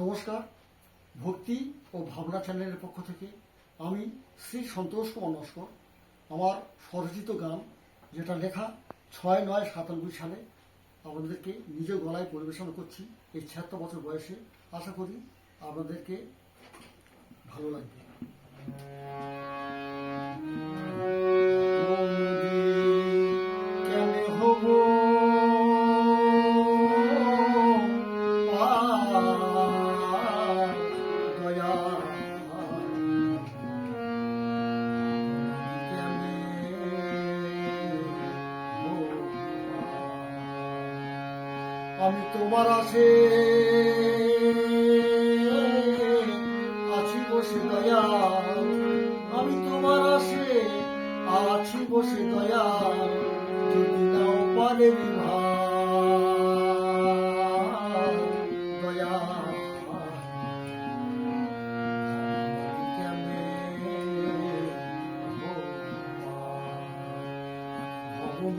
নমস্কার, ভক্তি ও ভাবনা চ্যানেলের পক্ষ থেকে আমি শ্রী সন্তোষ কুমার নস্কর। আমার স্বরচিত গান, যেটা লেখা ছয় নয় সাতানব্বই সালে আপনাদেরকে নিজের গলায় পরিবেশন করছি এই ছিয়াত্তর বছর বয়সে। আশা করি আপনাদেরকে ভালো লাগবে। আমি তোমার আছে আছি বসে দয়া আমি তোমার আসে আছি বসে দয়া যদি নাও পারে কেমনে হব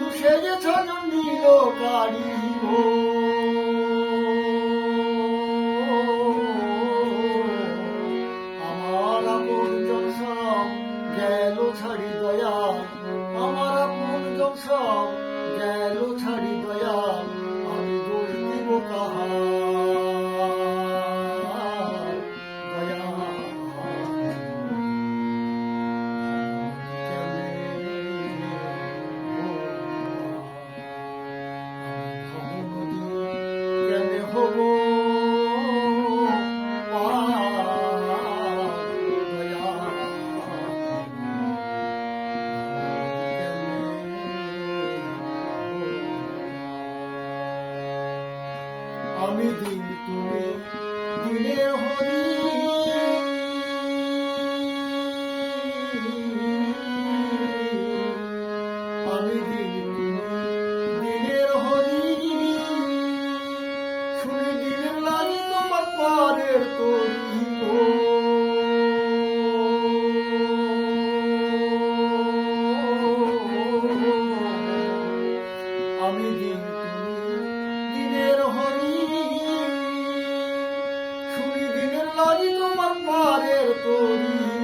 বন্ধু সেজে ছজন নীল কারিব আমি দিন তুমি দিলে হরি। আমি দিন দিনের হরি। শুনে দিনের লাগি তোমার পারের করিব আমি দিন লাগি তোমার পরের করিব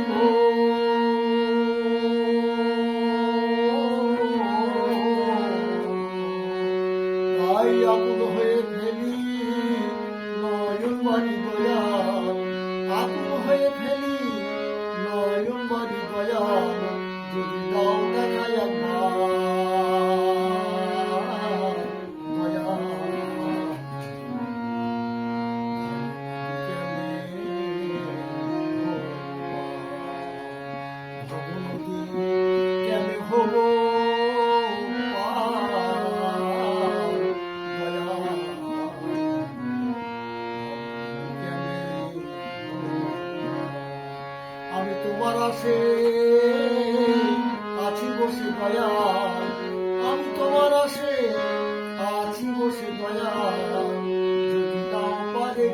আমি তোমার আসে, আছি বসে দয়া আমি তোমার আসে, আছি বসে দয়া যদি নাও পারে